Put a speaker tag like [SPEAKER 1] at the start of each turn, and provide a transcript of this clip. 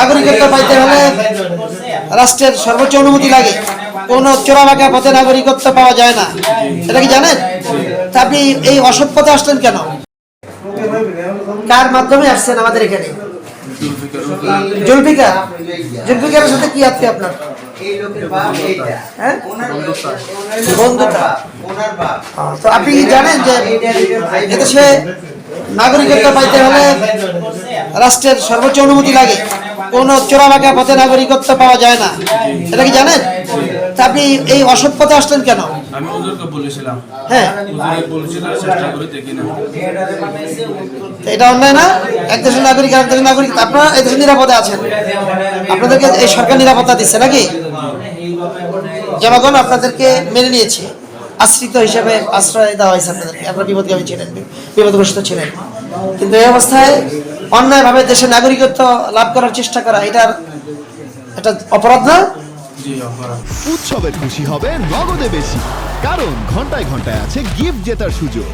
[SPEAKER 1] নাগরিকত্ব পাইতে হলে রাষ্ট্রের সর্বোচ্চ অনুমতি লাগে। কোন চোরাবাঁকা পথে নাগরিকত্ব পাওয়া যায় না। এটা কি জানেন? তা আপনি এই অসৎ পথে আসলেন কেন? কার মাধ্যমে আসছেন আমাদের এখানে? জুলফিকার। জুলফিকারের সাথে কি আছে আপনার? হ্যাঁ? তো আপনি কি জানেন যে এদেশে নাগরিকত্ব পাইতে হলে রাষ্ট্রের সর্বোচ্চ অনুমতি লাগে। কোন চোরাবাঁকা পথে নাগরিকত্ব পাওয়া যায় না। এটা কি জানেন? তা আপনি এই অসৎ পথে আসলেন কেন?
[SPEAKER 2] আমি ওদেরকে বলেছিলাম।
[SPEAKER 1] হ্যাঁ।
[SPEAKER 2] বলেছিলাম চেষ্টা করে দেখি না।
[SPEAKER 1] এটা অন্যায় না? এক দেশের নাগরিক দেশের নাগরিক আপনারা এই দেশের নিরাপদে আছেন। আপনাদেরকে এই সরকার নিরাপত্তা দিচ্ছে নাকি? জনগণ আপনাদেরকে মেনে নিয়েছে। আশ্রিত হিসেবে আশ্রয় দেওয়া হয়েছে আপনাদেরকে। আপনারা বিপদগামী ছিলেন বিপদগ্রস্ত ছিলেন। কিন্তু এই অবস্থায় অন্যায়ভাবে দেশের নাগরিকত্ব লাভ করার চেষ্টা করা এটার এটা অপরাধ না?
[SPEAKER 2] উৎসবের
[SPEAKER 3] উৎসবে খুশি হবে নগদে বেশি। কারণ ঘন্টায় ঘন্টায় আছে গিফট জেতার সুযোগ।